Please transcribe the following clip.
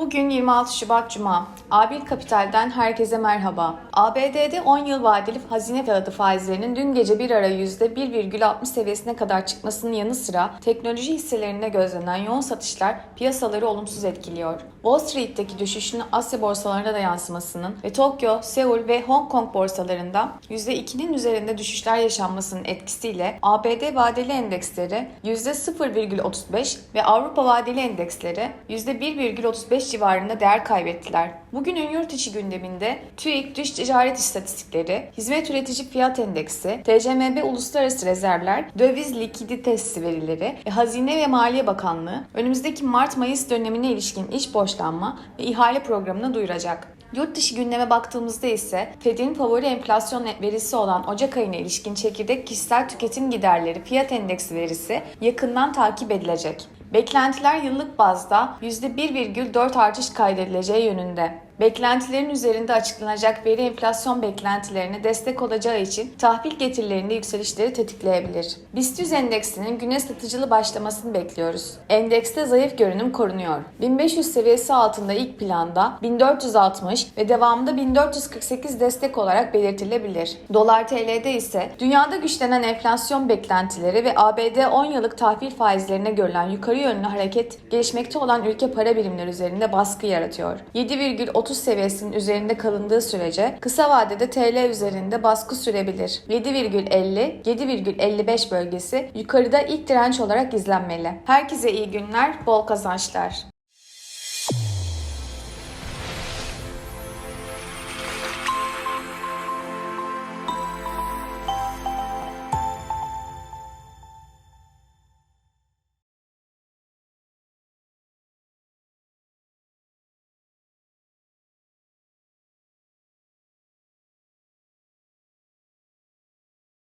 Bugün 26 Şubat Cuma. A1 Kapital'den herkese merhaba. ABD'de 10 yıl vadeli hazine kağıdı faizlerinin dün gece bir ara %1,60 seviyesine kadar çıkmasının yanı sıra teknoloji hisselerinde gözlenen yoğun satışlar piyasaları olumsuz etkiliyor. Wall Street'teki düşüşün Asya borsalarına da yansımasının ve Tokyo, Seul ve Hong Kong borsalarında %2'nin üzerinde düşüşler yaşanmasının etkisiyle ABD vadeli endeksleri %0,35 ve Avrupa vadeli endeksleri %1,35 civarında değer kaybettiler. Bugünün yurt içi gündeminde TÜİK Dış Ticaret İstatistikleri, Hizmet Üretici Fiyat Endeksi, TCMB Uluslararası Rezervler, Döviz Likiditesi verileri ve Hazine ve Maliye Bakanlığı önümüzdeki Mart-Mayıs dönemine ilişkin iç borçlanma ve ihale programını duyuracak. Yurt dışı gündeme baktığımızda ise Fed'in favori enflasyon verisi olan Ocak ayına ilişkin çekirdek kişisel tüketim giderleri fiyat endeksi verisi yakından takip edilecek. Beklentiler yıllık bazda %1,4 artış kaydedileceği yönünde. Beklentilerin üzerinde açıklanacak veri enflasyon beklentilerine destek olacağı için tahvil getirilerinde yükselişleri tetikleyebilir. BIST 100 endeksinin güne satıcılı başlamasını bekliyoruz. Endekste zayıf görünüm korunuyor. 1500 seviyesi altında ilk planda 1460 ve devamında 1448 destek olarak belirtilebilir. Dolar TL'de ise dünyada güçlenen enflasyon beklentileri ve ABD 10 yıllık tahvil faizlerine görülen yukarı yönlü hareket gelişmekte olan ülke para birimleri üzerinde baskı yaratıyor. 7,30 seviyesinin üzerinde kalındığı sürece kısa vadede TL üzerinde baskı sürebilir. 7,50 7,55 bölgesi yukarıda ilk direnç olarak izlenmeli. Herkese iyi günler, bol kazançlar.